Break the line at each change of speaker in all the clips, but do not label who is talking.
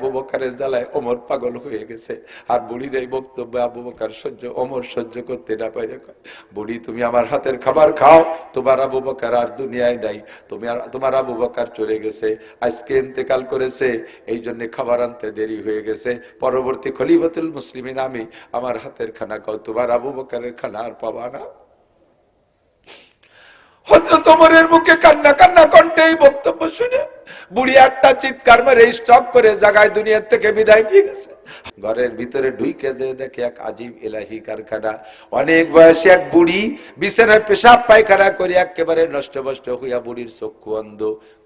আবু বকারের জ্বালায় অমর পাগল হয়ে গেছে। আর বুড়ির এই বক্তব্য আবু বকার সহ্য অমর সহ্য করতে না পারে বুড়ি, তুমি আমার হাতের খাবার খাও, তোমার আবু বকার আর দুনিয়ায় নাই, তুমি আর, তোমার আবু বকার চলে গেছে, আজকে ইন্তেকাল করেছে এই জন্য খাবার আনতে দেরি হয়ে গেছে, পরবর্তী খলিফতুল মুসলিমিন আমি আমার হাতের খানা খাও, তোমার আবু বকারের খানা আর পাবা না। হজরত ওমরের মুখে কান্না কান্না কণ্ঠে এই বক্তব্য শুনে বুড়ি একটা চিৎকার মেরে স্টক করে দুনিয়ার থেকে বিদায় নিয়ে গেছে। ঘরের ভিতরে ঢুইকে যে দেখে এক আজীব এলাহি কারখানা। অনেক বয়সী এক বুড়ি, বিছানায় পেশাব পায়খানা করে একেবারে নষ্ট বষ্ট হইয়া বুড়ির চক্ষু অন্ধ।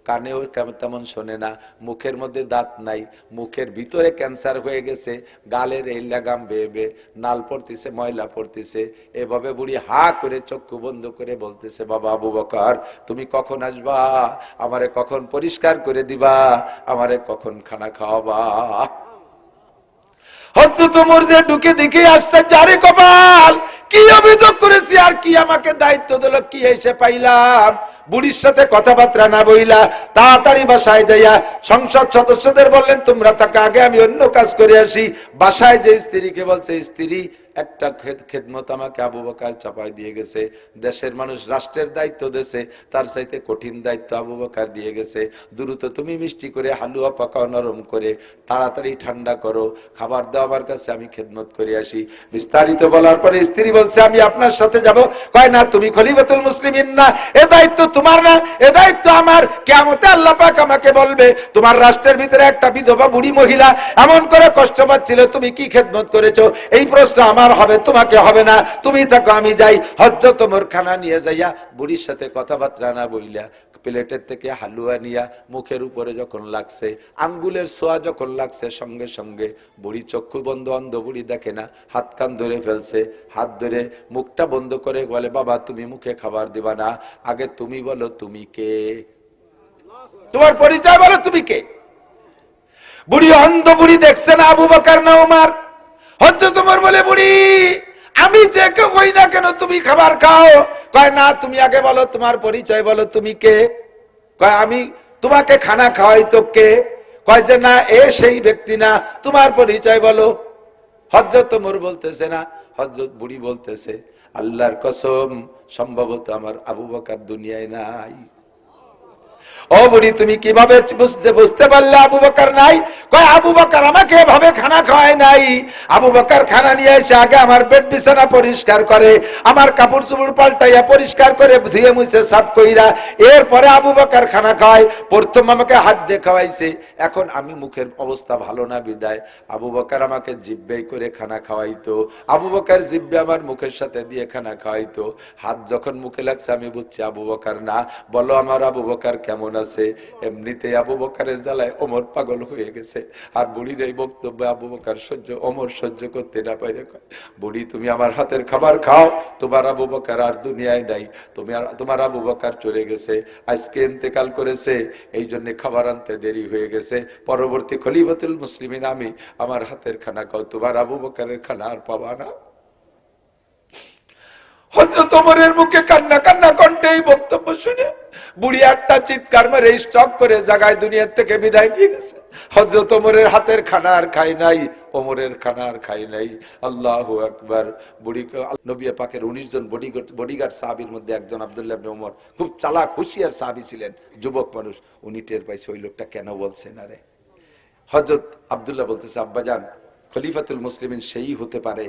কানেও তেমন শোনে না। মুখের মধ্যে দাঁত নাই। মুখের ভিতরে ক্যান্সার হয়ে গেছে। গালের এই লাগাম বেয়ে বেয়ে নাল পড়তেছে, ময়লা পড়তেছে। এভাবে বুড়ি হা করে চক্ষু বন্ধ করে বলতেছে, বাবা আবু বকর, তুমি কখন আসবা? আমারে কখন পরিষ্কার করে দিবা? আমারে কখন খানা খাওয়াবা? হজরত ওমর যে ঢুকে দেখে আসছে, যারে কপাল! কি অভিযোগ করেছি আর কি আমাকে দায়িত্ব দিল? কি এসে পাইলাম? বুড়ির সাথে কথাবার্তা না বইলা তাড়াতাড়ি বাসায় যাইয়া সংসদ সদস্যদের বললেন, তোমরা তাকে আগে আমি অন্য কাজ করে আসি। বাসায় যে স্ত্রীকে বলছে, স্ত্রী একটা খেদমত আমাকে আবু বকার চাপাই দিয়ে গেছে। দেশের মানুষ রাষ্ট্রের দায়িত্ব দেশে তার চাইতে কঠিন দায়িত্ব আবু বকার দিয়ে গেছে। দ্রুত তুমি মিষ্টি করে, হালুয়া পাকাও নরম করে, তাড়াতাড়ি ঠান্ডা করো, খাবার দাও আমার কাছে, আমি খেদমত করে আসি। বিস্তারিত বলার পরে স্ত্রী বলছে, আমি আপনার সাথে যাব। কয়, না, তুমি খলিফাতুল মুসলিমিন না, এ দায়িত্ব তোমার না, এ দায়িত্ব আমার। কেমতে আল্লাহ পাক আমাকে বলবে, তোমার রাষ্ট্রের ভিতরে একটা বিধবা বুড়ি মহিলা এমন করে কষ্ট পাচ্ছিল, তুমি কি খেদমত করেছ? এই প্রশ্ন আমার হবে, তোমাকে হবে না। তুমি থাকো আমি যাই। হজ্জ তোমার খানা নিয়ে যাইয়া বুড়ির সাথে কথাবার্তা না বইলা প্লেটের থেকে হালুয়া নিয়া মুখের উপরে যখন লাগছে, আঙ্গুলের সোয়া যখন লাগছে, সঙ্গে সঙ্গে বুড়ি চক্ষু বন্ধ, অন্ধ বুড়ি দেখে না, হাত কান ধরে ফেলছে। হাত ধরে মুখটা বন্ধ করে বলে, বাবা, তুমি মুখে খাবার দিবা না। আগে তুমি বলো, তুমি কে? তোমার পরিচয় বলো, তুমি কে? বুড়ি অন্ধ বুড়ি দেখছে না আবু বাকার না ওমার হচ্ছে তোমার বলে বুড়ি। আমি যে কেউ কই না কেন, তুমি খাবার খাও। কয়, না, তুমি আগে বলো, তোমার পরিচয় বলো, তুমি কে? কয়, আমি তোমাকে খানা খাওয়াই তো কে? কয় যে, না, এ সেই ব্যক্তি না, তোমার পরিচয় বলো। হজরত তোমর বলতেছে না হজরত বুড়ি বলতেছে, আল্লাহর কসম, সম্ভবত আমার আবু বকার দুনিয়ায় নাই। ও বুড়ি, তুমি কীভাবে বুঝতে বুঝতে পারলে আবু বকার নাই? কয়, আবু বকার আমাকে এভাবে খানা খাওয়ায় নাই। আবু বকার খানা নিয়ে এসে আগে আমার বেড বিছানা পরিষ্কার করে, আমার কাপড় চুপড় পাল্টাইয়া পরিষ্কার করে ধুয়ে মুছে সাফ কইরা এরপরে আবু বকার খানা খাওয়ায়, প্রথম আমাকে হাত দিয়ে খাওয়াইছে। এখন আমি মুখের অবস্থা ভালো না বিদায়। আবু বকার আমাকে জিব্বে করে খানা খাওয়াইতো। আবু বকার জিব্বে আমার মুখের সাথে দিয়ে খানা খাওয়াইতো। হাত যখন মুখে লাগছে, আমি বুঝছি আবু বকার না। বলো আমার আবু বকার কেমন আছে, এমনিতে আবু বকারের জ্বালায় অমর পাগল হয়ে গেছে। আর বুড়ির এই বক্তব্য আবু বকার সহ্য অমর সহ্য করতে না পারে বুড়ি, তুমি আমার হাতের খাবার খাও, তোমার আবু বকার আর দুনিয়ায় নাই, তুমি আর, তোমার আবু বকার চলে গেছে, আজকে ইন্তেকাল করেছে এই জন্য খাবার আনতে দেরি হয়ে গেছে, পরবর্তী খলিফাতুল মুসলিমিন, আমি আমার হাতের খানা খাও, তোমার আবু বকারের খানা আর পাবা না। হজরত ওমরের মুখে কান্না কান্না কণ্ঠে এই বক্তব্য শুনে বুড়ি একটা চিৎকার স্টক করে দুনিয়ার থেকে বিদায় নিয়ে গেছে। হজরত ওমরের হাতের খানা আর খাই নাই, ওমরের খানা আর খাই নাই। আল্লাহ একবার নবিয়া পাকের উনিশ জন বডিগার্ড বডিগার্ড সাহাবির মধ্যে একজন আবদুল্লাহ ওমর। খুব চালাক, হুঁশিয়ার সাহাবি ছিলেন, যুবক মানুষ। উনি টের পাইছে ওই লোকটা কেন বলছে না রে? হজরত আবদুল্লাহ বলতেছে, আব্বাজান, খলিফাতুল মুসলিমিন সেই হতে পারে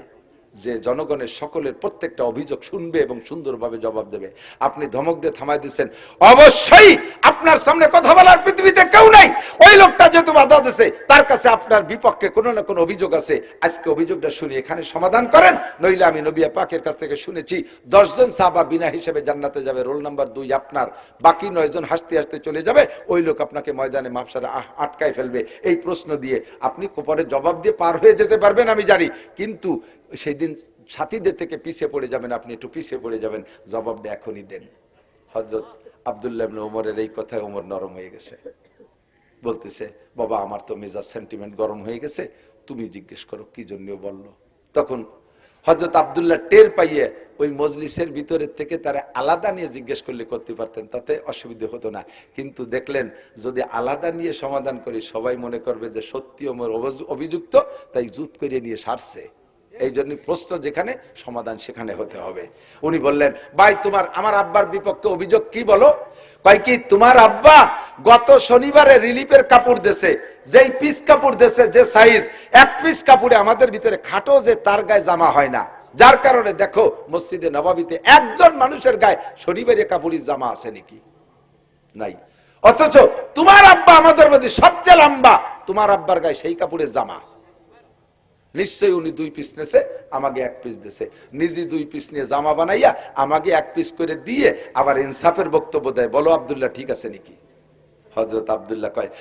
যে জনগণের সকলের প্রত্যেকটা অভিযোগ শুনবে এবং সুন্দরভাবে জবাব দেবে। আপনি ধমক দিয়ে থামাই দিচ্ছেন। অবশ্যই আপনার সামনে কথা বলার পৃথিবীতে কেউ নাই। ওই লোকটা যেহেতু বাধা দিছে, তার কাছে আপনার বিপক্ষে কোনো না কোনো অভিযোগ আছে। আজকে অভিযোগটা শুনি, এখানে সমাধান করেন, নইলে আমি নবিয়া পাকের কাছ থেকে শুনেছি, দশজন সাহাবা বিনা হিসেবে জান্নাতে যাবে। রোল নাম্বার দুই আপনার, বাকি নয়জন হাসতে হাসতে চলে যাবে। ওই লোক আপনাকে ময়দানে মাপসারে আটকায় ফেলবে। এই প্রশ্ন দিয়ে আপনি পরে জবাব দিয়ে পার হয়ে যেতে পারবেন আমি জানি। কিন্তু সেই দিন সাথীদের থেকে পিছিয়ে পড়ে যাবেন, আপনি একটু পিছিয়ে পড়ে যাবেন। জবাবটা এখনই দেন। হজরত আবদুল্লাহ ওমরের এই কথায় ওমর নরম হয়ে গেছে। বলতেছে, বাবা, আমার তো মেজাজ সেন্টিমেন্ট গরম হয়ে গেছে। তুমি জিজ্ঞেস করো, কি জন্য বলল? তখন হজরত আবদুল্লাহ টের পাইয়ে ওই মজলিসের ভিতরের থেকে তারা আলাদা নিয়ে জিজ্ঞেস করলে করতে পারতেন, তাতে অসুবিধা হতো না। কিন্তু দেখলেন, যদি আলাদা নিয়ে সমাধান করি সবাই মনে করবে যে সত্যি ওমর অভিযুক্ত, তাই জুত করে নিয়ে সারছে। এই জন্য প্রশ্ন যেখানে, সমাধান সেখানে হতে হবে। উনি বললেন, ভাই, তোমার, আমার আব্বার বিপক্ষে অভিযোগ কি বলো? কয় কি, তোমার আব্বা গত শনিবারে রিলিফের কাপড় দেশে যেই পিস কাপড় দেশে যে সাইজ এক পিস কাপড়ে আমাদের ভিতরে খাটো যে তার গায়ে জামা হয় না। যার কারণে দেখো, মসজিদে নবাবিতে একজন মানুষের গায়ে শনিবারে কাপড়ের জামা আছে নাকি? নাই। অথচ তোমার আব্বা আমাদের মধ্যে সবচেয়ে লম্বা, তোমার আব্বার গায়ে সেই কাপড়ের জামা। নিশ্চয়ই উনি দুই পিস নেছে, আমাকে এক পিস দিছে। নিজে দুই পিস নিয়ে জামা বানাইয়া আমাকে এক পিস করে দিয়ে আবার ইনসাফের বক্তব্য দেয়। বলো, আব্দুল্লাহ, ঠিক আছে নাকি? হজরত আব্দুল্লাহ কয়,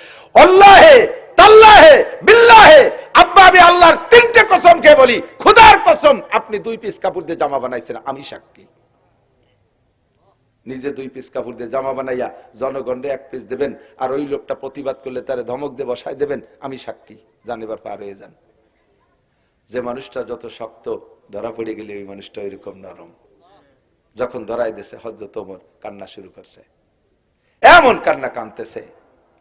আল্লাহে, তাল্লাহে, বিল্লাহে, আব্বা, আমি আল্লাহর তিনটে কসম কে বলি, খুদার কসম, আপনি দুই পিস কাপড় দিয়ে জামা বানাইছেন, আমি সাক্ষী। নিজে দুই পিস কাপড় দিয়ে জামা বানাইয়া জনগণে এক পিস দেবেন, আর ওই লোকটা প্রতিবাদ করলে তারে ধমক দিয়ে বসায় দেবেন, আমি সাক্ষী। জানিবার পার হয়ে যান। যে মানুষটা যত শক্ত ধরা পড়ে গেলে ওই মানুষটা ওইরকম নরম। যখন ধরাই দিছে হজরত ওমর কান্না শুরু করছে। এমন কান্না কানতেছে।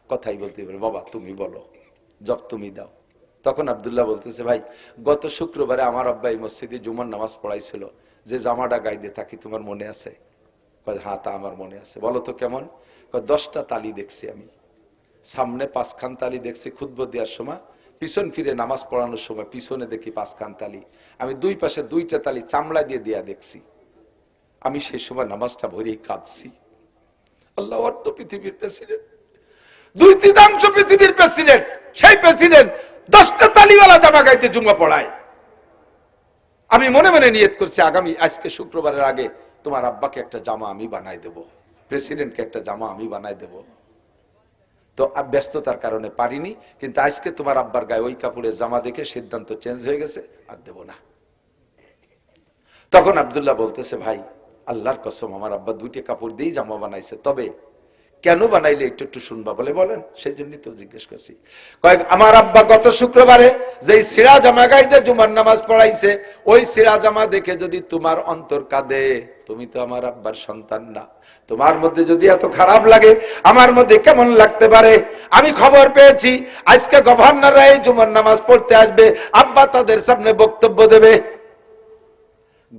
কথাই বলতে পারে, বাবা, তুমি বলো জব তুমি দাও। তখন আব্দুল্লাহ বলতেছে, ভাই, গত শুক্রবারে আমার আব্বা এই মসজিদে জুমার নামাজ পড়াইছিল। যে জামাটা গাইতে থাকি তোমার মনে আছে? হ্যাঁ তা আমার মনে আছে। বলো তো কেমন? দশটা তালি দেখছি আমি। সামনে পাঁচখান তালি দেখছি খুদ্ব দেওয়ার সময়। পিছন ফিরে নামাজ পড়ানোর সময় পিছনে দেখি পাঁচখান তালি। আমি দুই পাশে দুইটা তালি চামড়া দিয়ে দেয়া দেখছি। আমি সেই সময় নামাজটা ভরেই কাঁদছি। আল্লাহ অর্থ পৃথিবীর প্রেসিডেন্ট। দুই তৃতীয়াংশ পৃথিবীর প্রেসিডেন্ট। সেই প্রেসিডেন্ট দশটা তালিওয়ালা জামা গাইতে জুম্মা পড়ায়। আমি মনে মনে নিয়ত করছি, আগামী আজকে শুক্রবারের আগে তোমার আব্বাকে একটা জামা আমি বানাই দেব। প্রেসিডেন্টকে একটা জামা আমি বানাই দেব। তো ব্যস্ততার কারণে পারিনি, কিন্তু আজকে তোমার আব্বার গায়ে ওই কাপড়ের জামা দেখে সিদ্ধান্ত চেঞ্জ হয়ে গেছে, আর দেব না। তখন আব্দুল্লাহ বলতেছে, ভাই, আল্লাহর কসম, আমার আব্বা দুইটি কাপড় দিয়েই জামা বানাইছে, তবে কেন বানাইলে একটু একটু শুনবা বলে বলেন? সেই জন্যই তো জিজ্ঞেস করছি। কয়েক, আমার আব্বা গত শুক্রবারে যেই সিরা জামা গাইতে জুমার নামাজ পড়াইছে, ওই সিরা জামা দেখে যদি তোমার অন্তর কাঁদে, তুমি তো আমার আব্বার সন্তান না। তোমার মধ্যে যদি এত খারাপ লাগে, আমার মধ্যে কেমন লাগতে পারে? আমি খবর পেয়েছি, আজকে গভর্নররা এই জুমার নামাজ পড়তে আসবে, আব্বা তাদের সামনে বক্তব্য দেবে।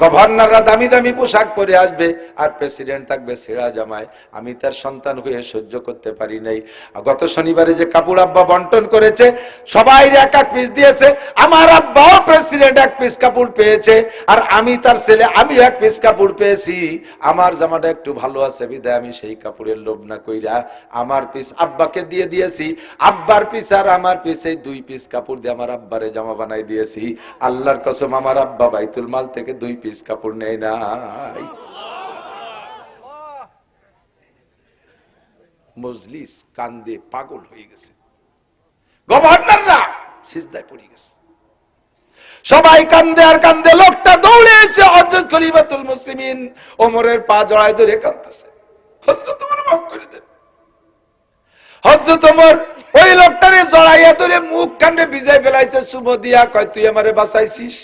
গভর্নররা দামি দামি পোশাক পরে আসবে আর প্রেসিডেন্ট থাকবে সেরা জামায় আমি তার সন্তান হয়ে সহ্য করতে পারি নাই। গত শনিবারে যে কাপড় আব্বা বন্টন করেছে, সবাই এক এক পিস দিয়েছে। আমার আব্বাও প্রেসিডেন্ট এক পিস কাপড় পেয়েছে। আর আমি তার ছেলে, আমিও এক পিস কাপড় পেয়েছি। আমার জামাটা একটু ভালো আছে বিদায় আমি সেই কাপড়ের লোভ না কইরা আমার পিস আব্বাকে দিয়ে দিয়েছি। আব্বার পিস আর আমার পিস এই দুই পিস কাপড় দিয়ে আমার আব্বারে জামা বানাই দিয়েছি। আল্লাহর কসম, আমার আব্বা বাইতুল মাল থেকে দুই পিস কাপড় নেই নাই। মজলিস কান্দে পাগল হয়ে গেছে। গভর্নররা সিজদায় পড়ে গেছে। সবাই কান্দে আর কান্দে, লোকটা হজরত খলিফাতুল মুসলিমিন ওমরের পা জড়ায় ধরে হজরত ওমর মাফ করে দেন। হজরত ওমর ওই লোকটারে জড়াইয়া ধরে মুখ কান্দে ভিজাই ফেলাইছে সুম দিয়া, কয়, তুই আমারে বাঁচাইছিস?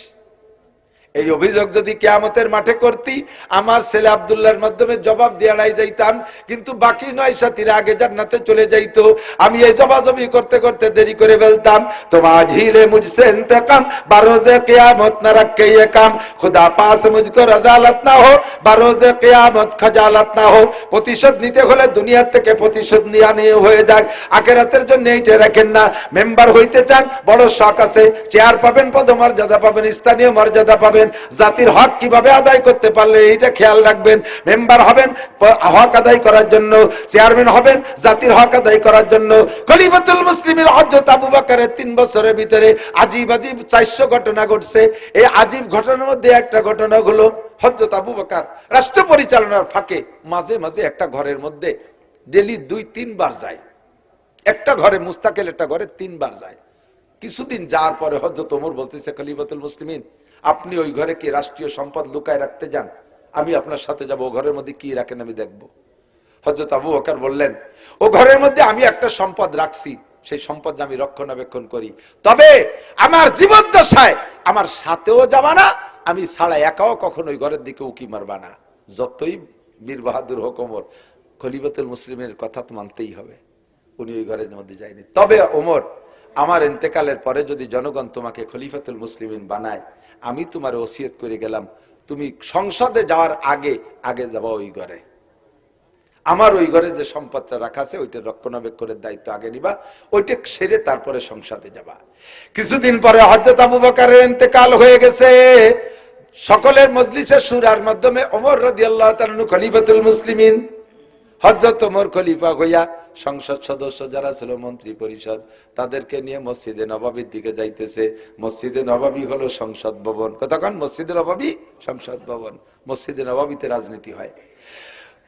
এই অভিযোগ যদি কেয়ামতের মাঠে করতি, আমার ছেলে আবদুল্লার মাধ্যমে জবাব দেওয়ারাই যাইতাম, কিন্তু বাকি নয় সাথীরা আগে জান্নাতে চলে যাইত। আমি এই জবাজবি করতে করতে দেরি করে ফেলতাম। তোমার ঝিলে মুঝসে ইন্তেকাম বারোজে কেয়ামত না রাখে ইয়ে কাম। খুদা পাস মুজকর আদালত না হোক বারোজে কেয়ামত খাজালত না হোক প্রতিশোধ নিতে হলে দুনিয়ার থেকে প্রতিশোধ নিয়ে নিয়ে হয়ে যাক। আখেরাতের জন্য এইটা রাখেন না। মেম্বার হইতে চান, বড় শখ আছে। চেয়ার পাবেন, পদমর্যাদা পাবেন, স্থানীয় মর্যাদা পাবেন। জাতির হক কীভাবে আদায় করতে পারলে এইটা খেয়াল রাখবেন। মেম্বার হবেন, হক আদায় করার জন্য চেয়ারম্যান হবেন, জাতির হক আদায় করার জন্য খলিফাতুল মুসলিমের হজরত আবু বকরের তিন বছরের ভিতরে আজিব আজিব চারশো ঘটনা ঘটছে। এই আজিব ঘটনার মধ্যে একটা ঘটনা হলো হজরত আবু বকর রাষ্ট্র পরিচালনার ফাঁকে মাঝে মাঝে একটা ঘরের মধ্যে ডেলি দুই, তিনবার যায়। একটা ঘরে মুস্তাকেল, একটা ঘরে তিনবার যায়। কিছুদিন যাওয়ার পরে হজরত ওমর বলতেছে, খলিফাতুল মুসলিমিন আপনি ওই ঘরে কি রাষ্ট্রীয় সম্পদ লুকায় রাখতে যান? আমি আপনার সাথে যাব, ও ঘরের মধ্যে কি রাখেন আমি দেখব। হজরত আবু বকর বললেন, ও ঘরের মধ্যে আমি একটা সম্পদ রাখছি, সেই সম্পদ আমি রক্ষণাবেক্ষণ করি। তবে আমার জীবদ্দশায় আমার সাথেও যাবা না, আমি ছাড়া একাও কখনো ওই ঘরের দিকে উকি মারবা না। যতই বীর বাহাদুর হোক ওমর, খলিফাতুল মুসলিমের কথা তো মানতেই হবে, উনি ওই ঘরের মধ্যে যায়নি। তবে ওমর, আমার ইন্তেকালের পরে যদি জনগণ তোমাকে খলিফাতুল মুসলিমিন বানায় আমি তোমার ওসিয়ত করে গেলাম। তুমি সংসদে যাওয়ার আগে আগে যাবা ওই ঘরে। আমার ওই ঘরে যে সম্পদটা রাখা আছে, ওইটা রক্ষণাবেক্ষণের দায়িত্ব আগে নিবা, ওইটা সেরে তারপরে সংসদে যাবা। কিছুদিন পরে হজরত আবু বকারের ইন্তেকাল হয়ে গেছে। সকলের মজলিসের সুরার মাধ্যমে অমর রাদিয়াল্লাহু তাআলা খলিফাতুল মুসলিমিন হজরত ওমর খলিফা হইয়া সংসদ সদস্য যারা ছিল মন্ত্রী পরিষদ, তাদেরকে নিয়ে মসজিদে নবাবীর দিকে যাইতেছে। মসজিদে নবাবী হলো সংসদ ভবন। কথা কতক্ষণ? মসজিদে নবাবী, সংসদ ভবন। মসজিদে নবাবীতে রাজনীতি হয়।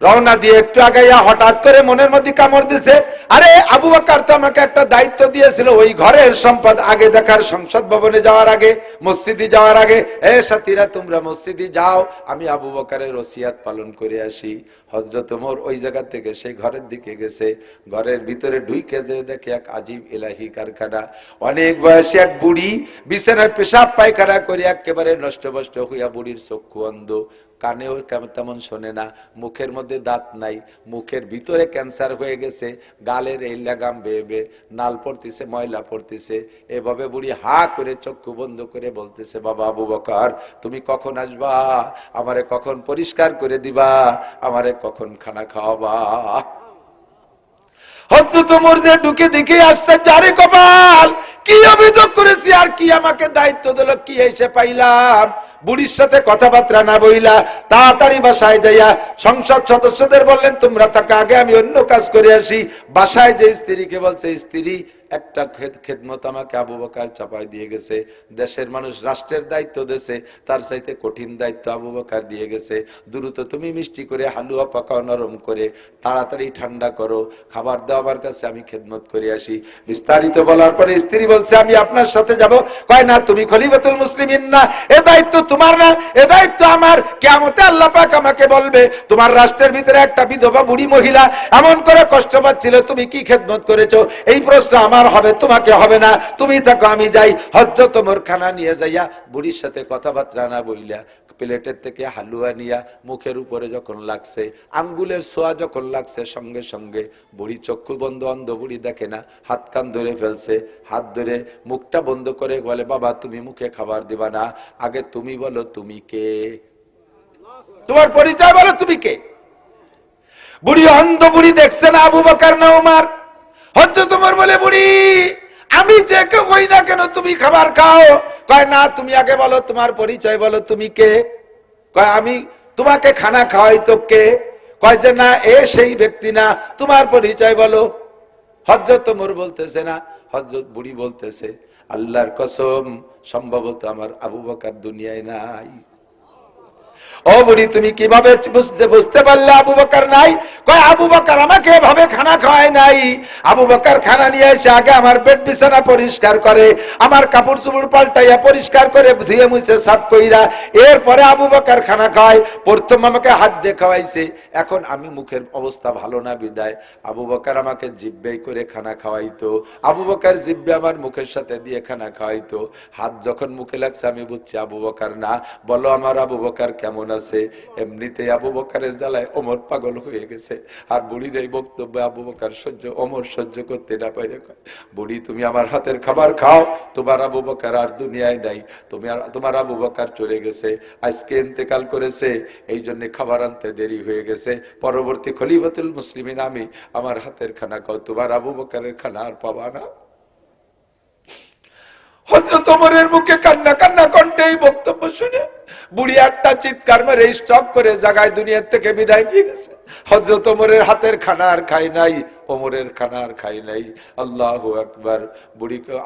রওনা দিয়ে একটু আগাইয়া হঠাৎ করে মনের মধ্যে কামড় দিছে। আরে, আবু বাকার তো আমাকে একটা দায়িত্ব দিয়েছিল ওই ঘরের সম্পদ আগে দেখার, সংসদ ভবনে যাওয়ার আগে, মসজিদে যাওয়ার আগে। এ সাথীরা, তোমরা মসজিদে যাও, আমি আবু বকারের ওসিয়াত পালন করে আসি। হজরত ওমর ওই জায়গা থেকে সেই ঘরের দিকে গেছে। ঘরের ভিতরে ঢুইকে যে দেখে এক আজীব এলাহি কারখানা। অনেক বয়সী এক বুড়ি বিছানায় পেশাব পায়খানা করে একেবারে নষ্ট বষ্ট হইয়া বুড়ির চক্ষু অন্ধ। কানেও তেমন শোনে না। মুখের মধ্যে দাঁত নাই। মুখের ভিতরে ক্যান্সার হয়ে গেছে। গালের এই লাগাম বেয়ে নাল পড়তেছে, ময়লা পড়তেছে। এভাবে বুড়ি হা করে চক্ষু বন্ধ করে বলতেছে, বাবা আবু বকর, তুমি কখন আসবা? আমারে কখন পরিষ্কার করে দিবা? আমারে কখন খানা খাওয়াবা? হজরত ওমর যে ঢুকে দেখে আসছে, যারে কপাল! কি অভিযোগ করেছি আর কি আমাকে দায়িত্ব দিল, কি এসে পাইলাম? বুড়ির সাথে কথাবার্তা না বইলা তাড়াতাড়ি বাসায় যাইয়া সংসদ সদস্যদের বললেন, তোমরা তাকে আগে আমি অন্য কাজ করে আসি। বাসায় যে স্ত্রীকে বলছে, স্ত্রী একটা খেদ খেদমত আমাকে আবু বকার চাপাই দিয়ে গেছে। দেশের মানুষ রাষ্ট্রের দায়িত্ব দেশে তার চাইতে কঠিন দায়িত্ব আবু বকার দিয়ে গেছে। দ্রুত তুমি মিষ্টি করে হালুয়া পাকাও, নরম করে তাড়াতাড়ি ঠান্ডা করো। খাবার দাও কাছে, আমি খেদমত করে আসি। বিস্তারিত বলার পরে স্ত্রী বলছে, আমি আপনার সাথে যাব। কয়, না, তুমি খলিফাতুল মুসলিমিন না। এ দায়িত্ব তোমার না। এ দায়িত্ব আমার। কেমতে আল্লাহ পাক আমাকে বলবে, তোমার রাষ্ট্রের ভিতরে একটা বিধবা বুড়ি মহিলা এমন করে কষ্ট পাচ্ছিল, তুমি কি খেদমত করেছ? এই প্রশ্ন আমার হবে, তোমাকে হবে না। তুমি থাকো, আমি যাই। হজ্জ তোমার খানা নিয়ে যাইয়া বুড়ির সাথে কথাবার্তা না বইলা প্লেটের থেকে হালুয়া নিয়া মুখের উপরে যখন লাগছে, আঙ্গুলের সোয়া যখন লাগছে, সঙ্গে সঙ্গে বুড়ি চক্ষু বন্ধ, অন্ধ বুড়ি দেখে না, হাত কান ধরে ফেলছে, হাত ধরে মুখটা বন্ধ করে বলে, বাবা, তুমি মুখে খাবার দিবা না। আগে তুমি বলো, তুমি কে? তোমার পরিচয় বলো, তুমি কে? বুড়ি অন্ধ বুড়ি দেখছে না, আবু বকার না উমার। হচ্ছে তোমার বলে বুড়ি। আমি যে কেউ হই না কেন, তুমি খাবার খাও। কয়, না, তুমি আগে বলো, তোমার পরিচয় বলো, তুমি কে? কয়, আমি তোমাকে খানা খাওয়াই তো কে? কয় যে, না, এ সেই ব্যক্তি না, তোমার পরিচয় বলো। হজরত মোর বলতেছে না হজরত বুড়ি বলতেছে, আল্লাহর কসম, সম্ভবত আমার আবু বকার দুনিয়ায় নাই। ও বুড়ি তুমি কীভাবে বুঝতে বুঝতে পারলে আবু বকার নাই? কয়, আবু বকার আমাকে এভাবে খানা খাওয়ায় নাই। আবু বকার খানা নিয়ে এসে আগে আমার বিছানা পরিষ্কার করে, আমার কাপড় চুপড় পাল্টাইয়া পরিষ্কার করে ধুয়ে মুছে সাফ কইরা, এরপরে আবু বকার খানা প্রথম আমাকে হাত দিয়ে খাওয়াইছে। এখন আমি মুখের অবস্থা ভালো না বিদায়। আবু বকার আমাকে জিব্বে করে খানা খাওয়াইতো। আবু বকার জিব্বে আমার মুখের সাথে দিয়ে খানা খাওয়াইতো। হাত যখন মুখে লাগছে, আমি বুঝছি আবু বকার না। বলো আমার আবু বকার কেমন আছে? এমনিতে আবু বকারের জ্বালায় অমর পাগল হয়ে গেছে। আর বুড়ির এই বক্তব্য আবু বকার সহ্য অমর সহ্য করতে না পারে। বুড়ি, তুমি আমার হাতের খাবার খাও, তোমার আবু বকার আর দুনিয়ায় নাই। তুমি আর, তোমার আবু বকার চলে গেছে, আজকে ইন্তেকাল করেছে এই জন্য খাবার আনতে দেরি হয়ে গেছে। পরবর্তী খলিফাতুল মুসলিমিন, আমি আমার হাতের খানা খাও, তোমার আবু বকারের খানা আর পাবা না। হজরত ওমরের মুখে কান্না কান্না কণ্ঠে এই বক্তব্য শুনে বুড়ি একটা চিৎকার মেরে স্টক করে জাগায় দুনিয়ার থেকে বিদায় নিয়ে গেছে। হজরত ওমরের হাতের খানা আর খাই নাই, ওমরের খানা আর খাই নাই। আল্লাহ একবার বুড়িকে